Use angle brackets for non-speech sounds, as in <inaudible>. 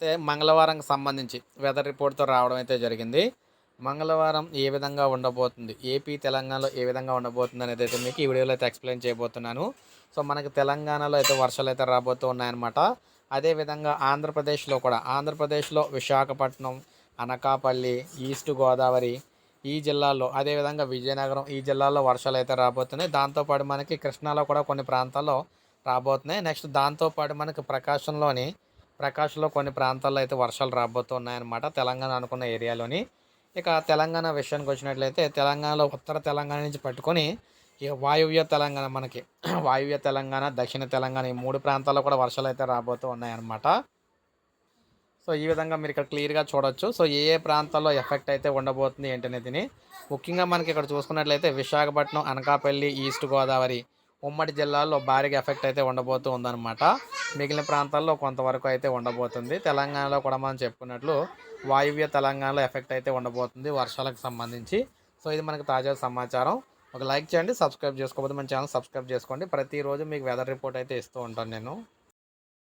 అయితే మంగళవారంకి సంబంధించి వెదర్ రిపోర్ట్తో రావడం అయితే జరిగింది. మంగళవారం ఏ విధంగా ఉండబోతుంది? ఏపీ తెలంగాణలో ఏ విధంగా ఉండబోతుంది అనేది అయితే మీకు ఈ వీడియోలో అయితే ఎక్స్ప్లెయిన్ చేయబోతున్నాను. సో మనకి తెలంగాణలో అయితే వర్షాలు అయితే రాబోతూ ఉన్నాయన్నమాట. అదేవిధంగా ఆంధ్రప్రదేశ్లో కూడా ఆంధ్రప్రదేశ్లో విశాఖపట్నం అనకాపల్లి ఈస్ట్ గోదావరి ఈ జిల్లాల్లో అదేవిధంగా విజయనగరం ఈ జిల్లాల్లో వర్షాలు అయితే రాబోతున్నాయి. దాంతోపాటు మనకి కృష్ణాలో కూడా కొన్ని ప్రాంతాల్లో రాబోతున్నాయి. నెక్స్ట్ దాంతోపాటు మనకి ప్రకాశంలోని ప్రకాశంలో కొన్ని ప్రాంతాల్లో అయితే వర్షాలు రాబోతున్నాయన్నమాట. తెలంగాణ అనుకున్న ఏరియాలోని. ఇక తెలంగాణ విషయానికి వచ్చినట్లయితే తెలంగాణలో ఉత్తర తెలంగాణ నుంచి పట్టుకొని ఇక వాయువ్య తెలంగాణ మనకి. <clears throat> వాయువ్య తెలంగాణ దక్షిణ తెలంగాణ ఈ మూడు ప్రాంతాల్లో కూడా వర్షాలు అయితే రాబోతూ ఉన్నాయన్నమాట సో ఈ విధంగా మీరు ఇక్కడ క్లియర్గా చూడొచ్చు. సో ఏ ఏ ప్రాంతాల్లో ఎఫెక్ట్ అయితే ఉండబోతుంది ఏంటనేది. ముఖ్యంగా మనకి ఇక్కడ చూసుకున్నట్లయితే విశాఖపట్నం అనకాపల్లి ఈస్ట్ గోదావరి ఉమ్మడి జిల్లాల్లో భారీగా ఎఫెక్ట్ అయితే ఉండబోతూ ఉందన్నమాట. మిగిలిన ప్రాంతాల్లో కొంతవరకు అయితే ఉండబోతుంది. తెలంగాణలో కూడా మనం చెప్పుకున్నట్లు వాయువ్య తెలంగాణలో ఎఫెక్ట్ అయితే ఉండబోతుంది వర్షాలకు సంబంధించి. సో ఇది మనకు తాజా సమాచారం. ఒక లైక్ చేయండి సబ్స్క్రైబ్ చేసుకోకపోతే మన ఛానల్ సబ్స్క్రైబ్ చేసుకోండి. ప్రతిరోజు మీకు వెదర్ రిపోర్ట్ అయితే ఇస్తూ ఉంటాను నేను.